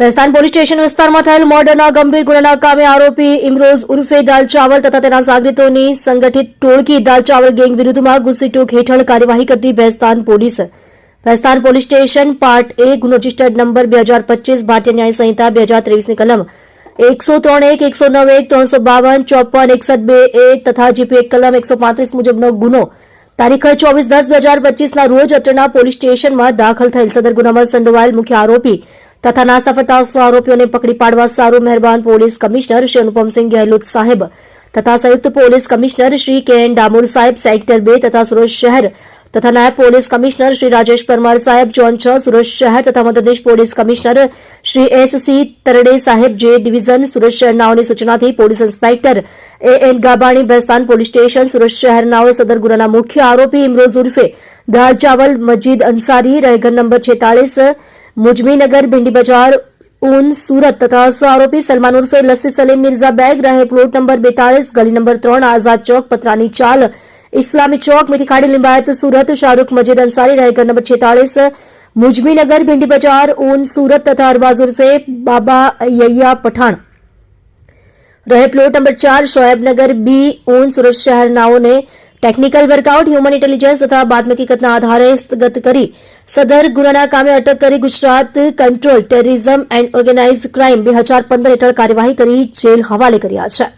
Bhestan police station વિસ્તારમાં થયેલ મર્ડરના ગંભીર ગુનાના કામે આરોપી ઇમરોઝ ઉર્ફે દાલ ચાવલ તથા તેના સાગરીતોની સંગઠિત ટોળકી દાલ ચાવલ ગેંગ વિરુદ્ધમાં ગુસ્સીટોક હેઠળ કાર્યવાહી કરતી Bhestan police. Bhestan police station part A ગુનો રજિસ્ટર્ડ નંબર બે હજાર પચીસ ભારતીય ન્યાય સંહિતા બે હજાર ત્રેવીસની કલમ. એકસો ત્રણ એક, એકસો નવ એક, ત્રણસો બાવન, ચોપન, એકસઠ બે એક તથા જીપી એક કલમ એકસો પાંત્રીસ મુજબનો ગુનો. તારીખ ચોવીસ દસ બે હજાર પચીસના રોજ અટના પોલીસ સ્ટેશનમાં દાખલ થયેલ સદર ગુનામાં સંડોવાયેલ મુખ્ય આરોપી તથા નાસ્તા ફરતા આરોપીઓને પકડી પાડવા સારું મહેરબાન પોલીસ કમિશનર શ્રી અનુપમસિંહ ગેહલોત સાહેબ તથા સંયુક્ત પોલીસ કમિશનર શ્રી કે એન ડામોર સાહેબ, સેક્ટર બે તથા સુરત શહેર તથા નાયબ પોલીસ કમિશનર શ્રી રાજેશ પરમાર સાહેબ જોન છ સુરત શહેર તથા Madhya Pradesh police commissioner Shri S C Tarde સાહેબ, જે ડિવિઝન સુરત શહેરનાઓની સૂચનાથી police inspector A N Gabani Bestan police station Surat શહેરનાઓ સદર ગુનાના મુખ્ય આરોપી ઇમરોઝ ઉર્ફે દાળ ચાવલ, મજીદ અંસારી રહેગર નંબર છેતાળીસ મુજમીનગર ભીંડી બજાર ઉન સુરત તથા સહ આરોપી સલમાન ઉર્ફે લસ્સી સલીમ મિર્ઝા બેગ રહે પ્લોટ નંબર બેતાળીસ ગલી નંબર ત્રણ આઝાદ ચોક પતરાની ચાલ ઇસ્લામી ચોક મીઠીખાડી લિંબાયત સુરત શાહરૂખ મજીદ અંસારી રહેગર નંબર છેતાળીસ મુજમીનગર ભીંડી બજાર ઉન સુરત તથા અરબાઝ ઉર્ફે બાબા યૈયા પઠાણ રહે પ્લોટ નંબર ચાર શોએબનગર બી ઊન Surat શહેરનાઓને technical workout human intelligence તથા બાદમકીકતના આધારે હસ્તગત કરી સદર ગુનાના કામે અટક કરી Gujarat control terrorism and organize crime બે હજાર પંદર હેઠળ કાર્યવાહી કરી જેલ હવાલે કર્યા છે.